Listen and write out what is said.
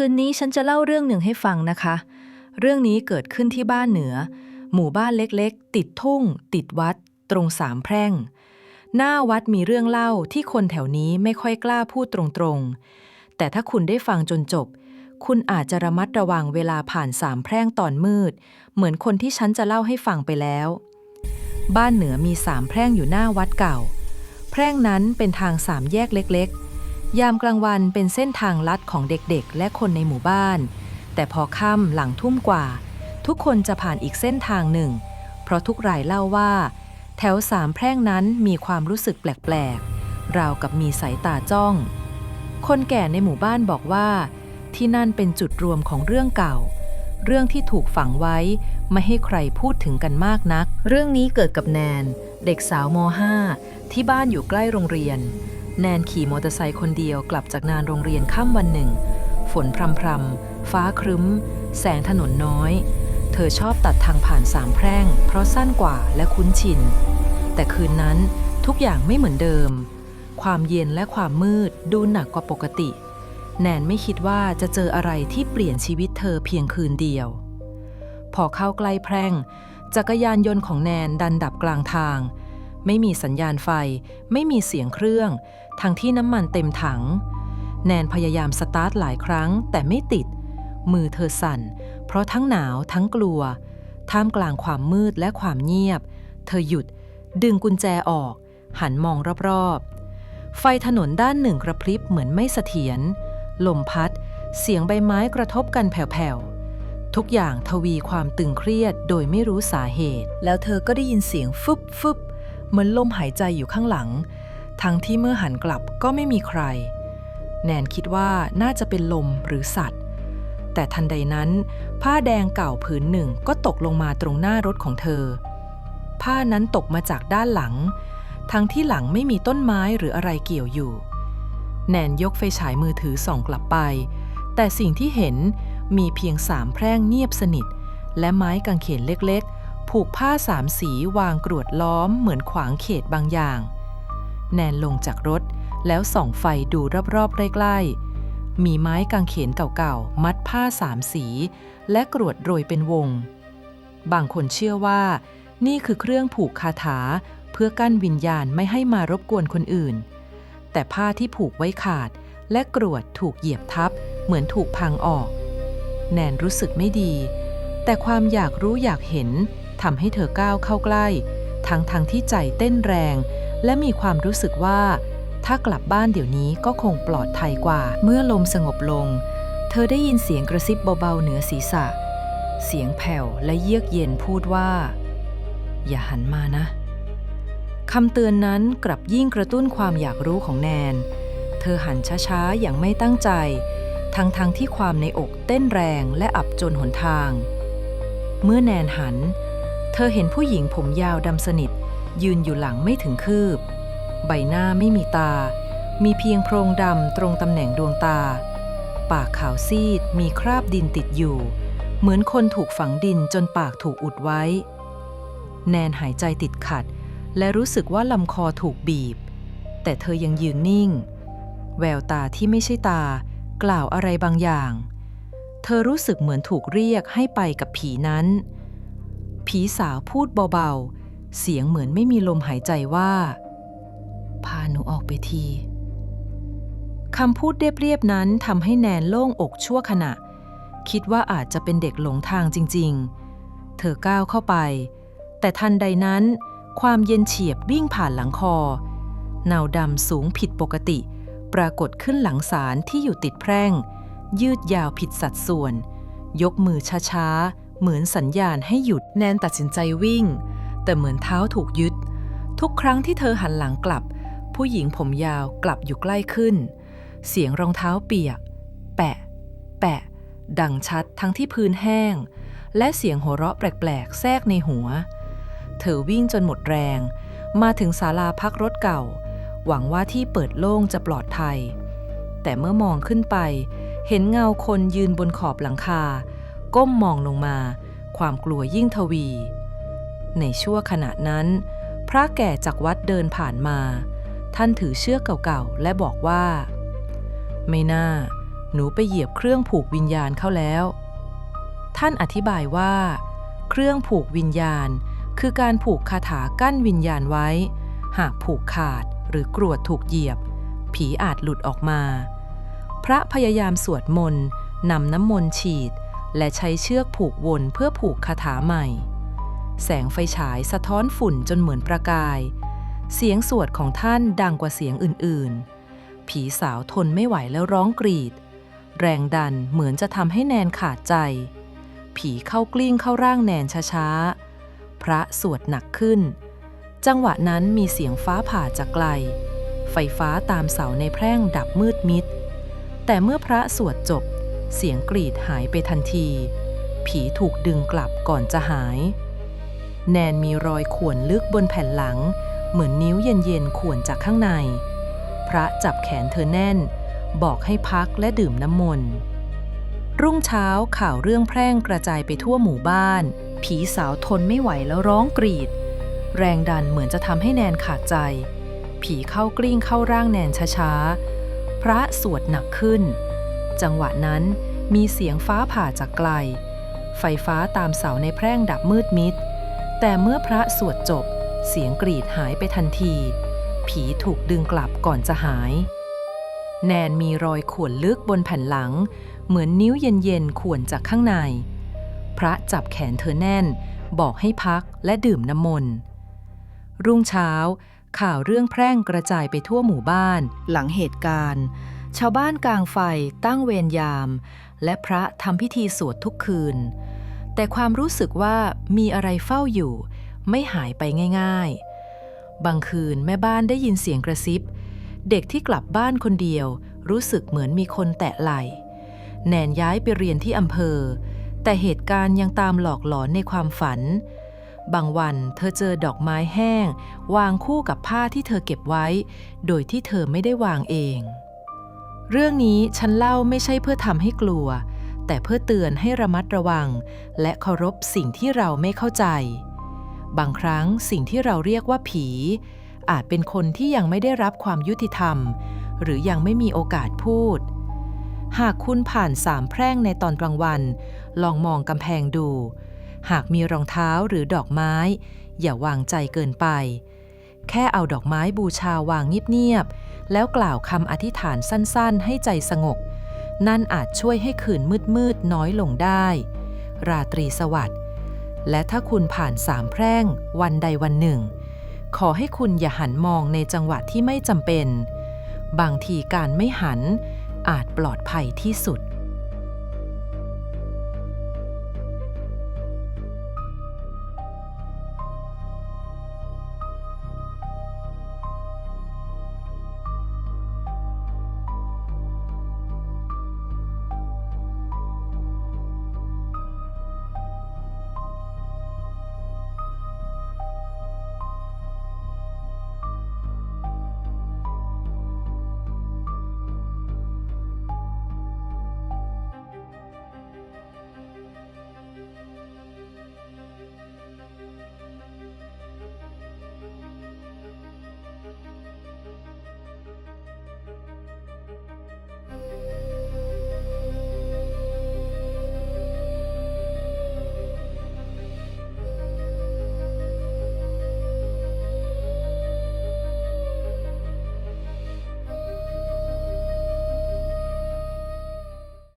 คืนนี้ฉันจะเล่าเรื่องหนึ่งให้ฟังนะคะ เรื่องนี้เกิดขึ้นที่บ้านเหนือ หมู่บ้านเล็กๆ ติดทุ่ง ติดวัด ตรงสามแพร่ง หน้าวัดมีเรื่องเล่าที่คนแถวนี้ไม่ค่อยกล้าพูดตรงๆ แต่ถ้าคุณได้ฟังจนจบ คุณอาจจะระมัดระวังเวลาผ่านสามแพร่งตอนมืด เหมือนคนที่ฉันจะเล่าให้ฟังไปแล้ว บ้านเหนือมีสามแพร่งอยู่หน้าวัดเก่า แพร่งนั้นเป็นทางสามแยกเล็กๆ ยามกลางวันเป็นเส้นทางลัดของเด็กๆ และคนในหมู่บ้าน แต่พอค่ำหลังทุ่มกว่า ทุกคนจะผ่านอีกเส้นทางหนึ่ง เพราะทุกรายเล่าว่า แถวสามแพร่งนั้นมีความรู้สึกแปลกๆ ราวกับมีสายตาจ้อง คนแก่ในหมู่บ้านบอกว่า ที่นั่นเป็นจุดรวมของเรื่องเก่า เรื่องที่ถูกฝังไว้ไม่ให้ใครพูดถึงกันมากนัก เรื่องนี้เกิดกับแนน เด็กสาวม .5 ที่บ้านอยู่ใกล้โรงเรียน แนนขี่มอเตอร์ไซค์คนเดียวกลับจากงานโรงเรียนค่ำวันหนึ่ง ฝนพรำพรำๆฟ้าครึ้ม แสงถนนน้อย เธอชอบตัดทางผ่านสามแพร่ง เพราะสั้นกว่าและคุ้นชิน แต่คืนนั้นทุกอย่างไม่เหมือนเดิม ความเย็นและความมืดดูหนักกว่าปกติ แนนไม่คิดว่าจะเจออะไรที่เปลี่ยนชีวิตเธอเพียงคืนเดียว พอเข้าใกล้แพร่ง จักรยานยนต์ของแนนดันดับกลางทาง ไม่มีสัญญาณไฟ ไม่มีเสียงเครื่อง ทั้งที่น้ำมันเต็มถัง แนนพยายามสตาร์ทหลายครั้งแต่ไม่ติด มือเธอสั่น เพราะทั้งหนาวทั้งกลัว ท่ามกลางความมืดและความเงียบ เธอหยุด ดึงกุญแจออก หันมองรอบๆ ไฟถนนด้านหนึ่งกระพริบเหมือนไม่เสถียร ลมพัด เสียงใบไม้กระทบกันแผ่วๆ ทุกอย่างทวีความตึงเครียดโดยไม่รู้สาเหตุ แล้วเธอก็ได้ยินเสียงฟึบฟึบ เหมือนลมหายใจอยู่ข้างหลัง ทั้งที่เมื่อหันกลับก็ไม่มีใคร แนนคิดว่าน่าจะเป็นลมหรือสัตว์ แต่ทันใดนั้น ผ้าแดงเก่าผืนหนึ่งก็ตกลงมาตรงหน้ารถของเธอ ผ้านั้นตกมาจากด้านหลัง ทั้งที่หลังไม่มีต้นไม้หรืออะไรเกี่ยวอยู่ แนนยกไฟฉายมือถือส่องกลับไป แต่สิ่งที่เห็นมีเพียงสามแพร่งเงียบสนิท และไม้กางเขนเล็กๆ ผูกผ้าสามสีวางกรวดล้อมเหมือนขวางเขตบางอย่าง แนนลงจากรถแล้วส่องไฟดูรอบๆใกล้ๆ มีไม้กางเขนเก่าๆ มัดผ้าสามสี และกรวดโรยเป็นวง บางคนเชื่อว่า นี่คือเครื่องผูกคาถาเพื่อกั้นวิญญาณไม่ให้มารบกวนคนอื่น แต่ผ้าที่ผูกไว้ขาด และกรวดถูกเหยียบทับ เหมือนถูกพังออก แนนรู้สึกไม่ดี แต่ความอยากรู้อยากเห็นำให้เธอก้าวเข้าใกล้ ทั้งทางที่ใจเต้นแรง และมีความรู้สึกว่า ถ้ากลับบ้านเดี๋ยวนี้ก็คงปลอดภัยกว่า เมื่อลมสงบลง เธอได้ยินเสียงกระซิบเบาๆเหนือศีรษะ เสียงแผ่วและเยือกเย็นพูดว่า อย่าหันมานะคำเตือนนั้นกลับยิ่งกระตุ้นความอยากรู้ของแนน เธอหันช้าๆ อย่างไม่ตั้งใจ ทั้งๆทที่ความในอกเต้นแรงและอับจนหนทาง เมื่อแนนหัน เธอเห็นผู้หญิงผมยาวดำสนิท ยืนอยู่หลังไม่ถึงคืบ ใบหน้าไม่มีตา มีเพียงโพรงดำตรงตำแหน่งดวงตา ปากขาวซีดมีคราบดินติดอยู่ เหมือนคนถูกฝังดินจนปากถูกอุดไว้ แนนหายใจติดขัด และรู้สึกว่าลำคอถูกบีบ แต่เธอยังยืนนิ่ง แววตาที่ไม่ใช่ตา กล่าวอะไรบางอย่าง เธอรู้สึกเหมือนถูกเรียกให้ไปกับผีนั้น ผีสาวพูดเบาๆ เสียงเหมือนไม่มีลมหายใจว่า พาหนูออกไปทีคำพูดเรียบๆนั้นทำให้แนนโล่งอกชั่วขณะ คิดว่าอาจจะเป็นเด็กหลงทางจริงๆ เธอก้าวเข้าไป แต่ทันใดนั้น ความเย็นเฉียบวิ่งผ่านหลังคอ เนาดำสูงผิดปกติ ปรากฏขึ้นหลังสารที่อยู่ติดแพร่ง ยืดยาวผิดสัดส่วน ยกมือช้าๆ เหมือนสัญญาณให้หยุดแนนตัดสินใจวิ่ง แต่เหมือนเท้าถูกยึด ทุกครั้งที่เธอหันหลังกลับ ผู้หญิงผมยาวกลับอยู่ใกล้ขึ้น เสียงรองเท้าเปียก แปะ แปะ ดังชัดทั้งที่พื้นแห้ง และเสียงหัวเราะแปลกๆ แทรกในหัว เธอวิ่งจนหมดแรง มาถึงศาลาพักรถเก่า หวังว่าที่เปิดโล่งจะปลอดภัย แต่เมื่อมองขึ้นไป เห็นเงาคนยืนบนขอบหลังคา ก้มมองลงมา ความกลัวยิ่งทวี ในชั่วขณะนั้น พระแก่จากวัดเดินผ่านมา ท่านถือเชือกเก่าๆ และบอกว่า ไม่น่าหหนูไปเหยียบเครื่องผูกวิญญาณเข้าแล้ว ท่านอธิบายว่า เครื่องผูกวิญญาณ คือการผูกคาถากั้นวิญญาณไว้ หากผูกขาดหรือกรวดถูกเหยียบ ผีอาจหลุดออกมา พระพยายามสวดมนต์นำน้ำมนต์ฉีด และใช้เชือกผูกวนเพื่อผูกคาถาใหม่ แสงไฟฉายสะท้อนฝุ่นจนเหมือนประกาย เสียงสวดของท่านดังกว่าเสียงอื่นๆ ผีสาวทนไม่ไหวแล้วร้องกรีด แรงดันเหมือนจะทำให้แนนขาดใจ ผีเข้ากลิ้งเข้าร่างแนนช้าๆ พระสวดหนักขึ้น จังหวะนั้นมีเสียงฟ้าผ่าจากไกล ไฟฟ้าตามเสาในแพร่งดับมืดมิด แต่เมื่อพระสวดจบ เสียงกรีดหายไปทันที ผีถูกดึงกลับก่อนจะหาย แนนมีรอยข่วนลึกบนแผ่นหลัง เหมือนนิ้วเย็นๆข่วนจากข้างใน พระจับแขนเธอแน่น บอกให้พักและดื่มน้ำมนต์รุ่งเช้าข่าวเรื่องแพร่งกระจายไปทั่วหมู่บ้าน ผีสาวทนไม่ไหวแล้วร้องกรีด แรงดันเหมือนจะทำให้แนนขาดใจ ผีเข้ากลิ้งเข้าร่างแนนช้าๆ พระสวดหนักขึ้น จังหวะนั้นมีเสียงฟ้าผ่าจากไกล ไฟฟ้าตามเสาในแพร่งดับมืดมิด แต่เมื่อพระสวดจบ เสียงกรีดหายไปทันที ผีถูกดึงกลับก่อนจะหาย แนนมีรอยข่วนลึกบนแผ่นหลัง เหมือนนิ้วเย็นๆข่วนจากข้างใน พระจับแขนเธอแน่น บอกให้พักและดื่มน้ำมนต์ รุ่งเช้าข่าวเรื่องแพร่งกระจายไปทั่วหมู่บ้าน หลังเหตุการณ์ ชาวบ้านกลางไฟตั้งเวรยาม และพระทำพิธีสวดทุกคืน แต่ความรู้สึกว่ามีอะไรเฝ้าอยู่ ไม่หายไปง่าย ๆ บางคืนแม่บ้านได้ยินเสียงกระซิบ เด็กที่กลับบ้านคนเดียว รู้สึกเหมือนมีคนแตะไหล่แนนย้ายไปเรียนที่อำเภอ แต่เหตุการณ์ยังตามหลอกหลอนในความฝัน บางวันเธอเจอดอกไม้แห้ง วางคู่กับผ้าที่เธอเก็บไว้ โดยที่เธอไม่ได้วางเอง เรื่องนี้ฉันเล่าไม่ใช่เพื่อทำให้กลัว แต่เพื่อเตือนให้ระมัดระวัง และเคารพสิ่งที่เราไม่เข้าใจ บางครั้งสิ่งที่เราเรียกว่าผี อาจเป็นคนที่ยังไม่ได้รับความยุติธรรม หรือยังไม่มีโอกาสพูด หากคุณผ่านสามแพร่งในตอนกลางวัน ลองมองกำแพงดู หากมีรองเท้าหรือดอกไม้ อย่าวางใจเกินไป แค่เอาดอกไม้บูชาวางเงียบๆ แล้วกล่าวคำอธิษฐานสั้นๆ ให้ใจสงบ นั่นอาจช่วยให้คืนมืดๆ น้อยลงได้ ราตรีสวัสดิ์ และถ้าคุณผ่านสามแพร่ง วันใดวันหนึ่ง ขอให้คุณอย่าหันมองในจังหวะที่ไม่จำเป็น บางทีการไม่หันอาจปลอดภัยที่สุด